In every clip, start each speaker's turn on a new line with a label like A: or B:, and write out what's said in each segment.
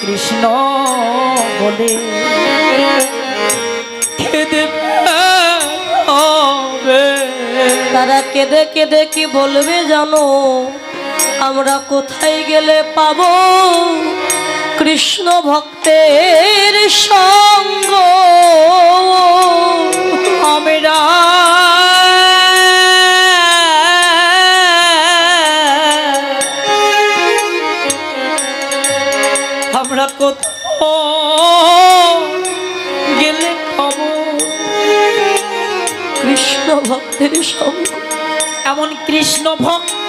A: কৃষ্ণ বলে
B: তারা কেঁদে কেঁদে কি বলবে জানো? আমরা কোথায় গেলে পাব? কৃষ্ণ ভক্তের সঙ্গ।
A: আমরা
B: সঙ্গ
A: এমন কৃষ্ণ ভক্তে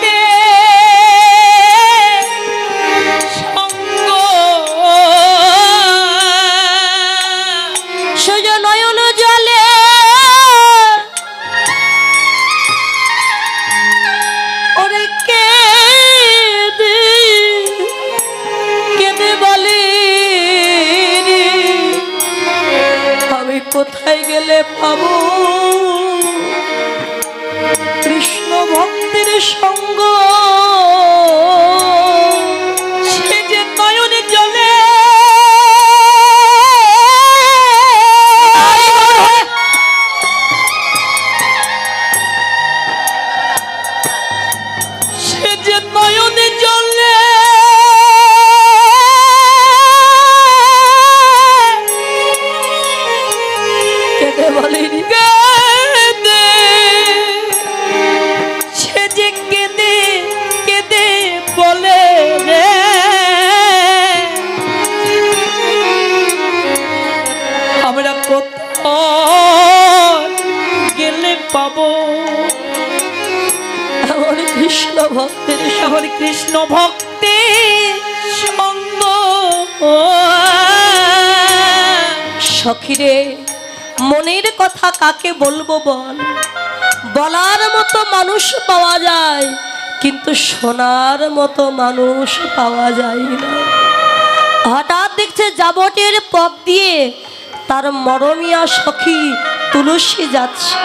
B: কথা কাকে বলব বল? বলার মতো মানুষ পাওয়া যায়, কিন্তু শোনার মতো মানুষ পাওয়া যায় না। হঠাৎ দেখছে যাবটের পথ দিয়ে তার মরমিয়া সখী তুলসী যাচ্ছে।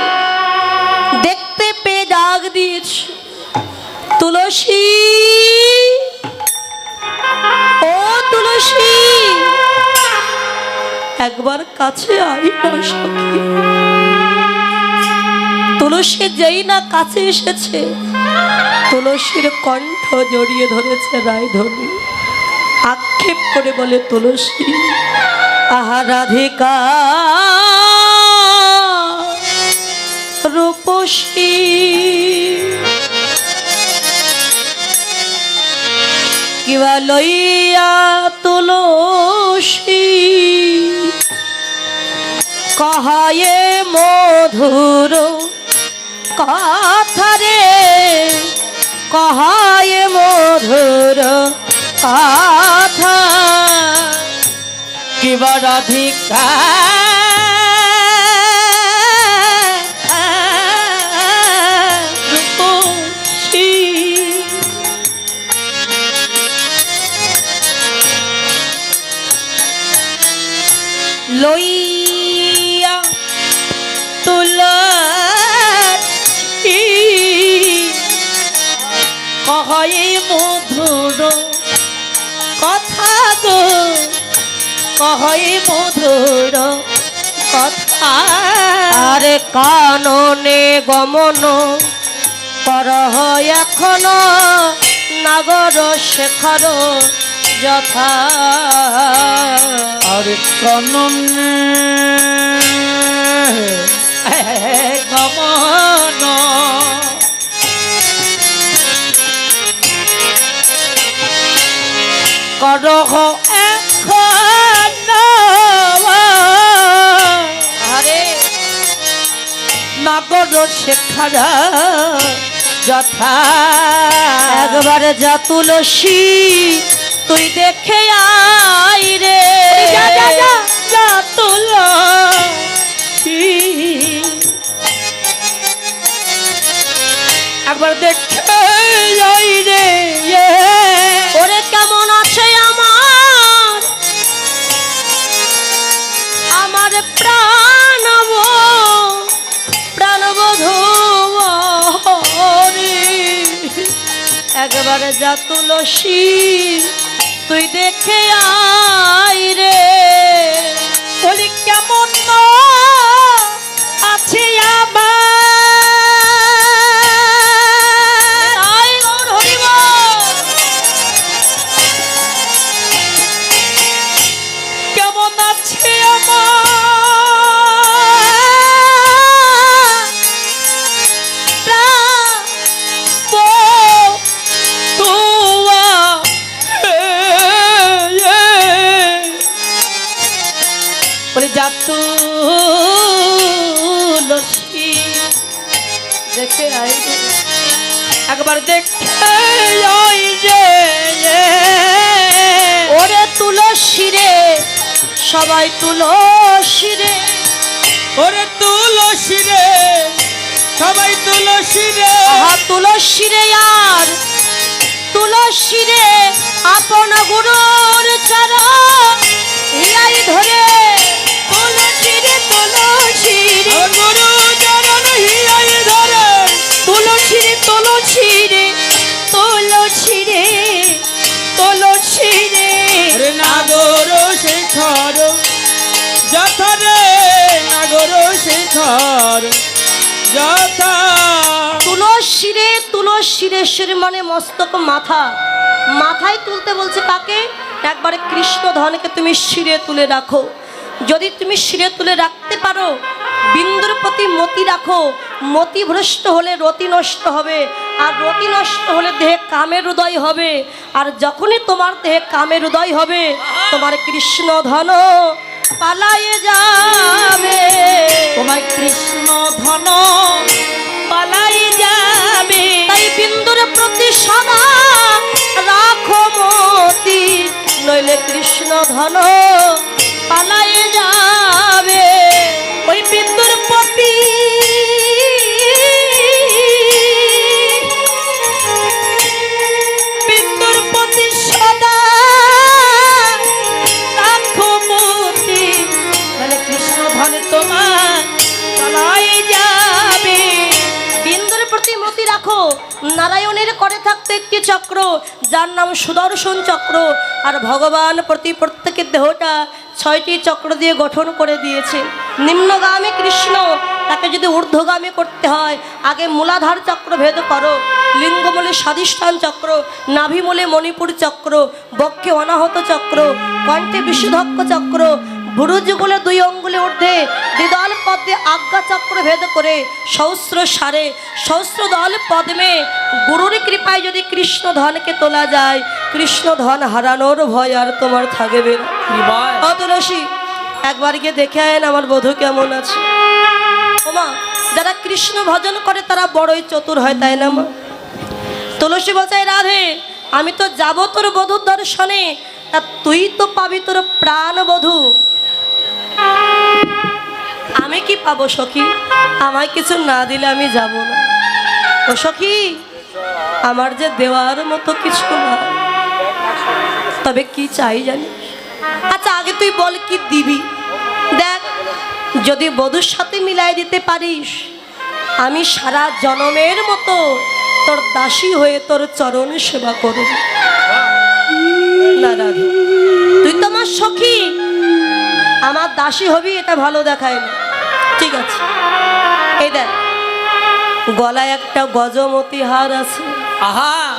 B: দেখতে পেয়ে ডাক দিয়েছে, তুলসী! ও তুলসী! একবার কাছে আই না তুলসী যেই না কাছে এসেছে, তুলসীর কণ্ঠ জড়িয়ে ধরেছে রায়ধনী আক্ষেপ করে বলে তুলসী, আহা রাধিকা, রূপসী। কিবা লইয়া তুলসী কহায়ে মধুর কথারে কহায়ে মধুর কথা।
A: কিবা রাধিকা কহয়ে মধুর কথা।
B: আরে কাননে গমন করহ এখন নাগর শেখর যথা।
A: আর কননে গমন। করহ শেখারা যথা।
B: একবার যা তুলসী তুই দেখে আই রে।
A: যা তুলসী
B: তুই দেখে আই রে।
A: বলি কেমন না
B: সবাই তুলসী রে।
A: ওরে তুলসী রে সবাই তুলসী রে।
B: আহা তুলসী রে আর তুলসী রে আপন গুরুর চরণ ইয়াই ধরে তুলসী তুলো তুলসী রেশ্বরী মানে মস্তক মাথা। মাথায় তুলতে বলছে কাকে? একবারে কৃষ্ণ ধনকে তুমি শিরে তুলে রাখো। যদি তুমি শিরে তুলে রাখতে পারো, বিন্দুর প্রতি মতি রাখো, মতি ভ্রষ্ট হলে রতি নষ্ট হবে, আর রতি নষ্ট হলে দেহে কামের হৃদয় হবে। আর যখনই তোমার দেহে কামের হৃদয় হবে, তোমার কৃষ্ণ ধন পালায়ে যাবে
A: কৃষ্ণ ধন পালাই যাবে।
B: করে থাকতে একটি চক্র, যার নাম সুদর্শন চক্র। আর ভগবান প্রতি প্রত্যেকের দেহটা ছয়টি চক্র দিয়ে গঠন করে দিয়েছে। নিম্নগামী কৃষ্ণ, তাকে যদি ঊর্ধ্বগামী করতে হয়, আগে মূলাধার চক্র ভেদ করো, লিঙ্গমূলে স্বাধিষ্ঠান চক্র, নাভিমূলে মণিপুর চক্র, বক্ষে অনাহত চক্র, কণ্ঠে বিশুধক্ষ চক্র ভুরুযুগলে দুই অঙ্গুলে ঊর্ধ্বে দ্বিদল পদ্মে আজ্ঞা চক্র ভেদ করে সহস্র সারে। সহস্র দল পদ্মে গুরুর কৃপায় যদি কৃষ্ণ ধনকে তোলা যায় কৃষ্ণ ধন হারানোর ভয় আর তোমার থাকবে না। তুলসী একবার গিয়ে দেখে আয়েন আমার বধূ কেমন আছে। ওমা যারা কৃষ্ণ ভজন করে তারা বড়ই চতুর হয় তাই না মা? তুলসী বলছে রাধে আমি তো যাব তোর বধুর দর্শনে। তা তুই তো পাবি তোর প্রাণ বধূ। আমি কি পাবো, সখী? আমায় কিছু না দিলে আমি যাব না। ও সখী, আমার যে দেওয়ার মতো কিছু না। তবে কি চাই জানি আচ্ছা আগে তুই বল কি দিবি? দেখ, যদি বধূর সাথে মিলাই দিতে পারিস, আমি সারা জনমের মতো তোর দাসী হয়ে তোর চরণ সেবা করব। না তুই তো আমার সখী। আমার দাসী হবি এটা ভালো দেখায় না ঠিক আছে। এই দেখ গলায় একটা গজমতি হার আছে।
A: আহা!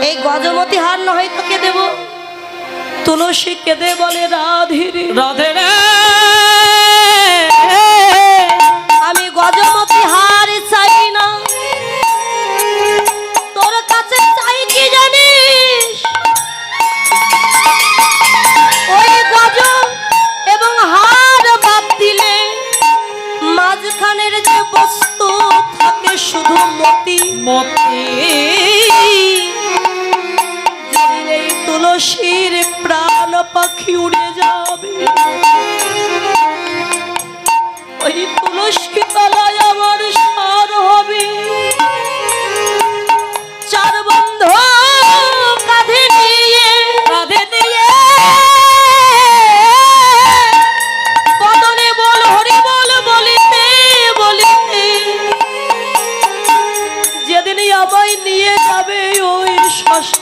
B: এই গজমতি হার নয় তোকে দেব। তুলসী কেঁদে বলে রাধিরে
A: রাধে রে।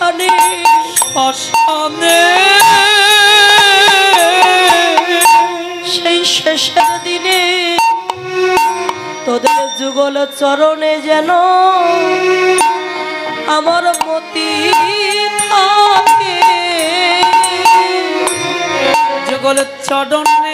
B: শ্মশান
A: সামনে
B: সেই শেষের দিনে তোদের যুগল চরণে যেন আমার মতি থাকে।
A: যুগল চরণে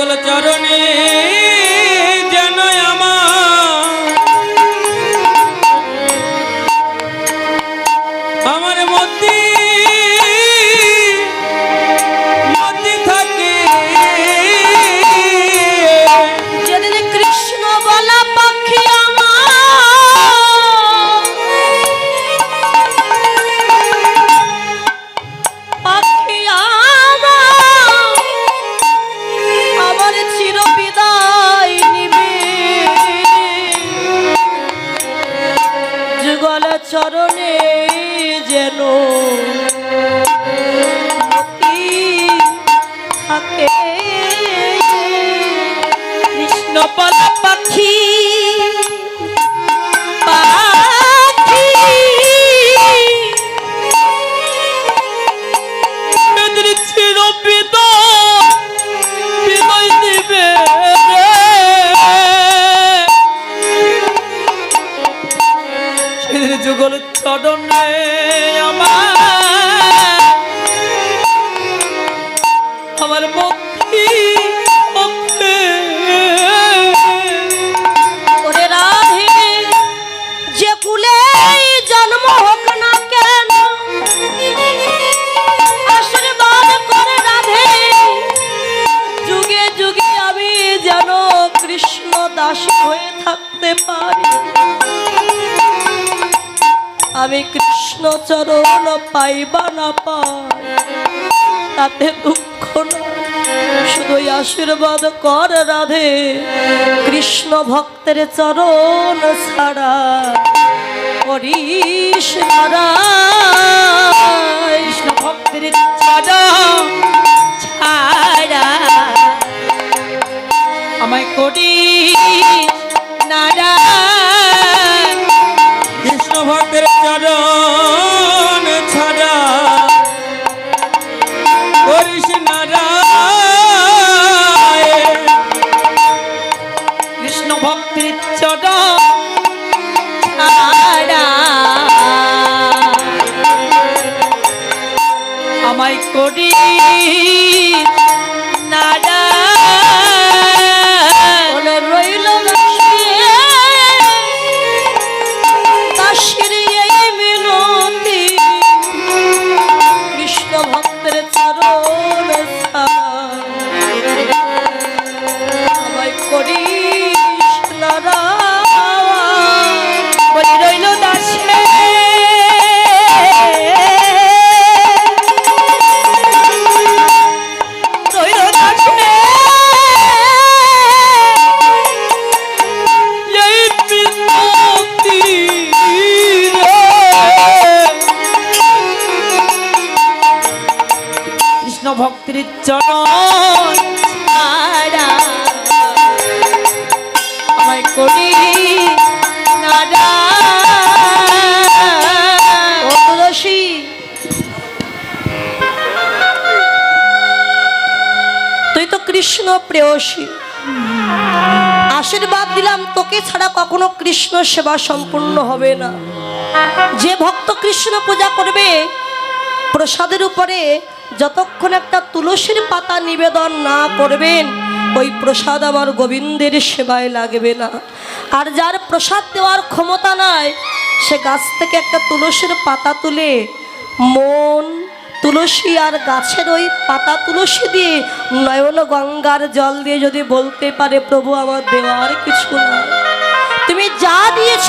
A: যুগল চরণে যেন
B: কৃষ্ণ
A: পালা
B: পাখি পাখি দাস হয়ে থাকতে পারি। আমি কৃষ্ণ চরণ পাইবা না পাই। তাতে দুঃখ শুধুই আশীর্বাদ কর রাধে। কৃষ্ণ ভক্তের চরণ ছাড়া করিস
A: ভক্তের ছাড়া করি নারায়ণ। কৃষ্ণ ভক্তের চরণ ছাড়া করিস কৃষ্ণ ভক্তের চরণ ছাড়া আমায় করি
B: প্রেয়সী আশীর্বাদ দিলাম, তোকে ছাড়া কখনো কৃষ্ণ সেবা সম্পূর্ণ হবে না। যে ভক্ত কৃষ্ণ পূজা করবে, প্রসাদের উপরে যতক্ষণ একটা তুলসীর পাতা নিবেদন না করবেন, ওই প্রসাদ আমার গোবিন্দের সেবায় লাগবে না। আর যার প্রসাদ দেওয়ার ক্ষমতা নাই, সে গাছ থেকে একটা তুলসীর পাতা তুলে মন তুলসী আর গাছের ওই পাতা তুলসী দিয়ে নয়ন গঙ্গার জল দিয়ে যদি বলতে পারে, প্রভু, আমার দেওয়ার কিছু না। তুমি যা দিয়েছ,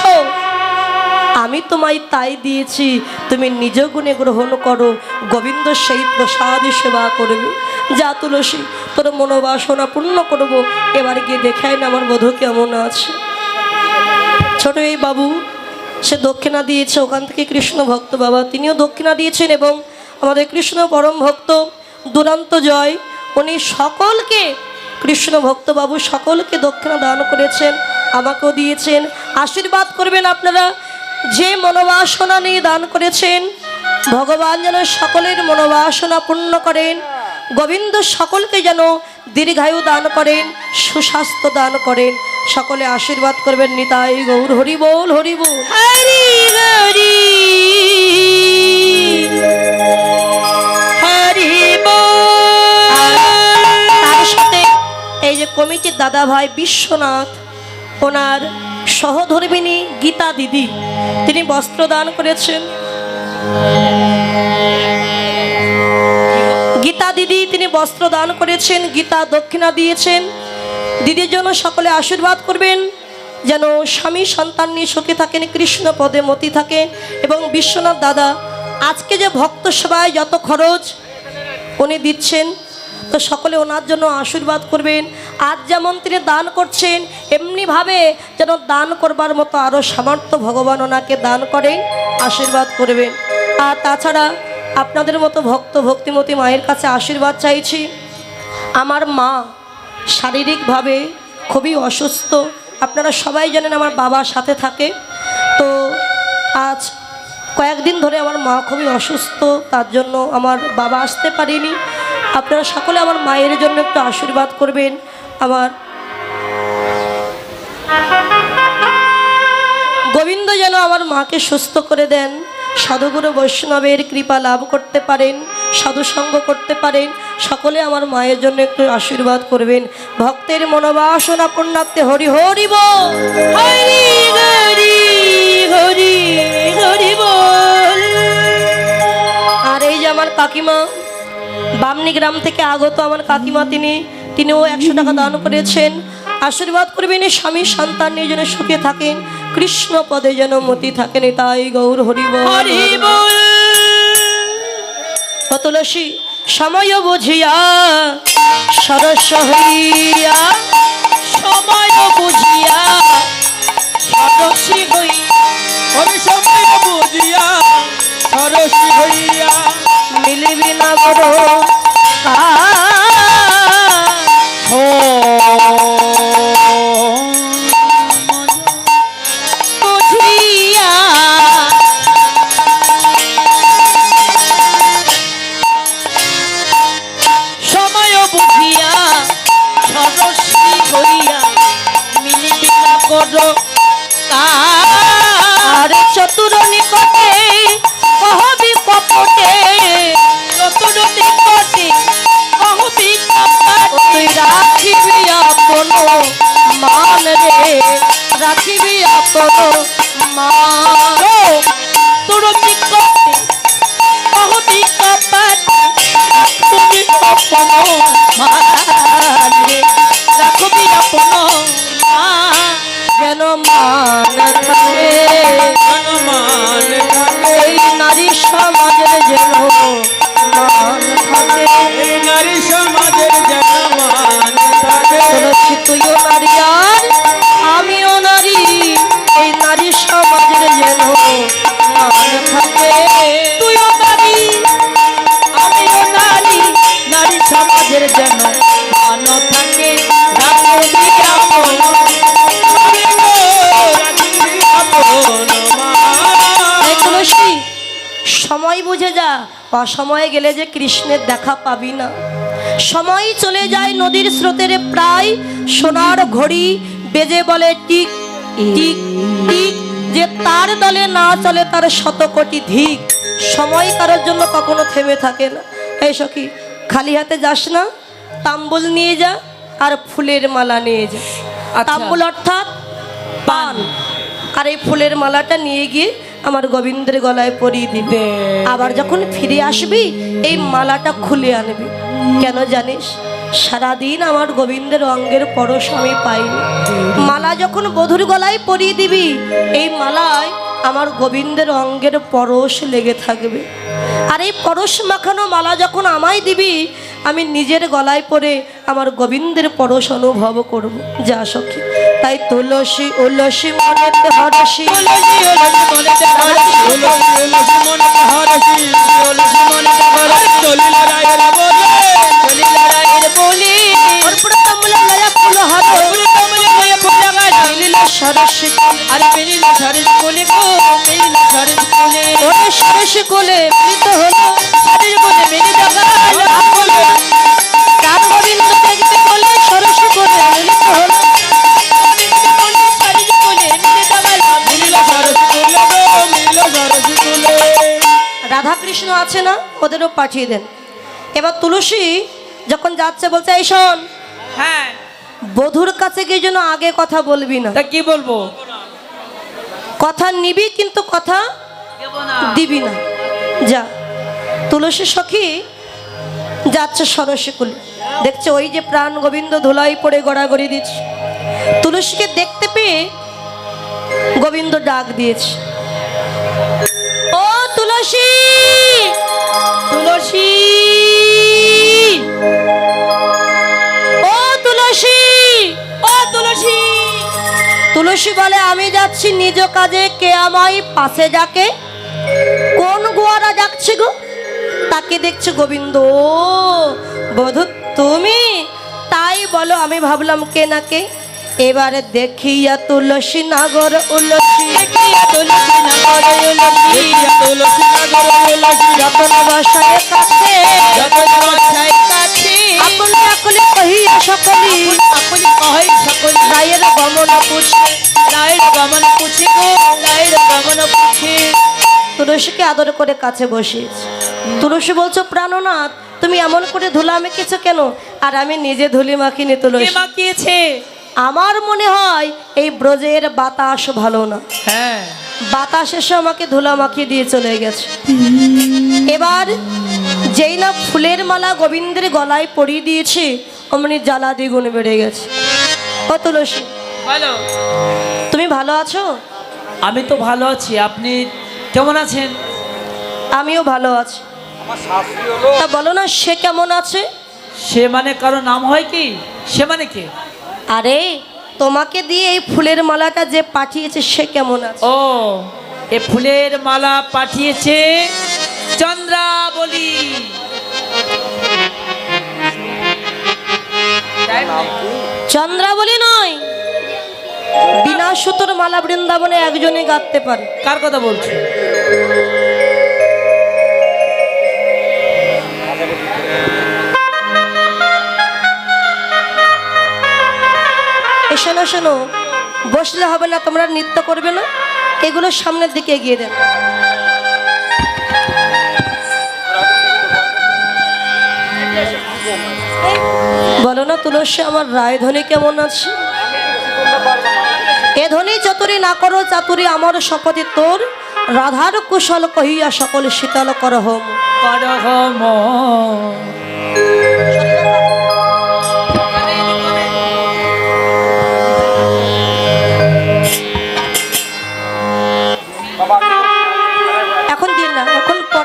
B: আমি তোমায় তাই দিয়েছি। তুমি নিজ গুণে গ্রহণ করো। গোবিন্দ সেই প্রসাদ সেবা করবে। যা তুলসী, তোর মনোবাসনা পূর্ণ করব। এবার গিয়ে দেখাই না আমার বধূ কেমন আছে। ছোট এই বাবু, সে দক্ষিণা দিয়েছে। ওখান থেকে কৃষ্ণ ভক্ত বাবা, তিনিও দক্ষিণা দিয়েছেন এবং আমাদের কৃষ্ণ পরম ভক্ত, দুরান্ত জয়। উনি সকলকে, কৃষ্ণ ভক্তবাবু সকলকে দক্ষিণা দান করেছেন, আমাকেও দিয়েছেন। আশীর্বাদ করবেন আপনারা। যে মনোবাসনা নিয়ে দান করেছেন, ভগবান যেন সকলের মনোবাসনা পূর্ণ করেন। গোবিন্দ সকলকে যেন দীর্ঘায়ু দান করেন, সুস্বাস্থ্য দান করেন। সকলে আশীর্বাদ করবেন নিতাই গৌর। হরি বল, হরি
A: হরি হরি হরি
B: কমিটির দাদা ভাই বিশ্বনাথ, ওনার সহধর্মিনী গীতা দিদি। তিনি বস্ত্র দান করেছেন। গীতা দিদি, তিনি বস্ত্র দান করেছেন, গীতা দক্ষিণা দিয়েছেন। দিদির জন্য সকলে আশীর্বাদ করবেন, যেন স্বামী সন্তান নিয়ে সুখী থাকেন, কৃষ্ণ পদে মতি থাকেন এবং বিশ্বনাথ দাদা, আজকে যে ভক্ত সেবায় যত খরচ উনি দিচ্ছেন তো সকলে ওনার জন্য আশীর্বাদ করবেন। আজ যেমন তিনি দান করছেন, এমনিভাবে যেন দান করবার মতো আরও সামর্থ্য ভগবান ওনাকে দান করেন, আশীর্বাদ করবেন। আর তাছাড়া আপনাদের মতো ভক্ত, ভক্তিমতী মায়ের কাছে আশীর্বাদ চাইছি। আমার মা শারীরিকভাবে খুবই অসুস্থ। আপনারা সবাই জানেন আমার বাবা সাথে থাকে। তো আজ কয়েকদিন ধরে আমার মা খুবই অসুস্থ, তার জন্য আমার বাবা আসতে পারেনি। আপনারা সকলে আমার মায়ের জন্য একটু আশীর্বাদ করবেন। আমার গোবিন্দ যেন আমার মাকে সুস্থ করে দেন, সাধুগুরু বৈষ্ণবের কৃপা লাভ করতে পারেন সাধুসঙ্গ করতে পারেন, সকলে আমার মায়ের জন্য একটু আশীর্বাদ করবেন। ভক্তের মনোবাসনা পূর্ণার্থে হরি হরি বল
A: হরি হরি হরি
B: আর এই যে আমার কাকিমা বামনি গ্রাম থেকে আগত আমার কাকিমা তিনি তিনিও একশো টাকা দান করেছেন। আশীর্বাদ করবেন স্বামী সন্তান নিয়ে যেন সুখে থাকেন। কৃষ্ণ পদে যেন মতি থাকেন তাই গৌর হরি বল
A: হরি বল
B: তুলসী সময় বুঝিয়া সরস হইয়া
A: সময় বুঝিয়া সরসী হই ওই সময় বুঝিয়া সরসী হইয়া
B: মিলিবি না বড়
A: সময়
B: বুঝে যা অসময়ে গেলে যে কৃষ্ণের দেখা পাবি না। সময় চলে যায় নদীর স্রোতের প্রায় সোনার ঘড়ি বেজে বলে টিক টিক টিক যে তার দলে না চলে তার শত কোটি ধিক। সময় কারোর জন্য কখনো থেমে থাকে না। এই সখী খালি হাতে যাস না তাম্বুল নিয়ে যা আর ফুলের মালা নিয়ে যা।
A: আচ্ছা।
B: তাম্বুল অর্থাৎ পান। আর এই ফুলের মালাটা নিয়ে গিয়ে আমার গোবিন্দের গলায় পরিয়ে দিবে। আবার যখন ফিরে আসবি, এই মালাটা খুলে আনবি। কেন জানিস? সারাদিন আমার গোবিন্দের অঙ্গের পরশ আমি পাইনি। মালা যখন বধুর গলায় পরিয়ে দিবি, এই মালায় আমার গোবিন্দের অঙ্গের পরশ লেগে থাকবে। আর এই পরশ মাখানো মালা যখন আমায় দিবি আমি নিজের গলায় পরে আমার গোবিন্দের পরশ অনুভব করব। যা সখী, তাই তুলসী, উলসী মনে হরসী
A: তুলসী মনেতে হরসি
B: সরসী
A: আরে সরিস কোলে গো মেরিল সরিস কোলে।
B: ওরে সরসী কোলে মিলিত হলো।
A: সরিস কোলে মেরি দেখা
B: রাম গোবিন্দ দেখতে বলে সরসী কোলে মিলিত হলো।
A: সরিস কোলে মেরি দেখা মিরিল সরিস কোলে গো মিরিল সরিস কোলে।
B: রাধা কৃষ্ণ আছে না? ওদেরও পাঠিয়ে দেন। এবার তুলসী যখন যাচ্ছে বলছে এই শোন।
A: হ্যাঁ।
B: বধুর কাছে গিয়ে যেন আগে কথা বলবি না।
A: তা কি বলব?
B: কথা নিবি কিন্তু কথা দিবি না। যা। তুলসী সখী যাচ্ছে সরসী কুলে। দেখছে ওই যে প্রাণ গোবিন্দ ধুলাই পড়ে গড়াগড়ি দিচ্ছে। তুলসীকে দেখতে পেয়ে গোবিন্দ ডাক দিয়েছে। ও তুলসী!
A: তুলসী!
B: তুলসী বলে আমি যাচ্ছি, নিজ কাজে কে আমায় পাশে যাকে কোন গোয়ারা যাচ্ছে গো? তাকে দেখছে গোবিন্দ বধু, তুমি? তাই বলো, আমি ভাবলাম কে না কে? এবারে দেখিয়া তুলসী নাগর উলসী
A: তুলসী তুলসী যত কাছে
B: আপন আকলে কহিয়া সকলি।
A: আপনি কহই সকল।
B: রায়ের গমন পুছে
A: রায়ের গমন পুছে গো রায়ের গমন পুছে।
B: তুলসীকে আদর করে কাছে বসিয়েছে তুলসী বলছো প্রাণনাথ তুমি এমন করে ধুলা মেখেছো কেন? আর আমি নিজে ধুলি মাখিনি তুলসী।
A: মাখিয়েছে?
B: আমার মনে হয় এই ব্রজের বাতাস ভালো না।
A: হ্যাঁ।
B: বাতাস এসে আমাকে ধুলা মাখিয়ে দিয়ে চলে গেছে। এবার যেই না ফুলের মালা গোবিন্দের গলায় পরিয়ে দিয়েছে অমনি জ্বালা দ্বিগুণ বেড়ে গেছে। ও তুলসী
A: ভালো।
B: তুমি ভালো আছো?
A: আমি তো ভালো আছি আপনি কেমন আছেন?
B: আমিও ভালো আছি। তা বলো না সে কেমন আছে?
A: সে মানে কারও নাম হয় কি? সে মানে কে?
B: আরে তোমাকে দিয়ে এই ফুলের মালাটা যে পাঠিয়েছে সে কেমন আছে?
A: ও এ ফুলের মালা পাঠিয়েছে চন্দ্রাবলী
B: চন্দ্রাবলী নয়। বিনা সুতোর মালা বৃন্দাবনে একজনে গাঁথতে পারে।
A: কার কথা বলছো?
B: শোনো শোনো বসলে হবে না তোমরা নৃত্য করবে না। এগুলো সামনের দিকে এগিয়ে দেন বলো না তুলসী, আমার রায় ধনী কেমন আছে? এ ধনী চতুরি না করো, চাতুরি আমার শপথে তোর। রাধার কুশল কহিয়া সকল শীতল করহম করহম
A: করহ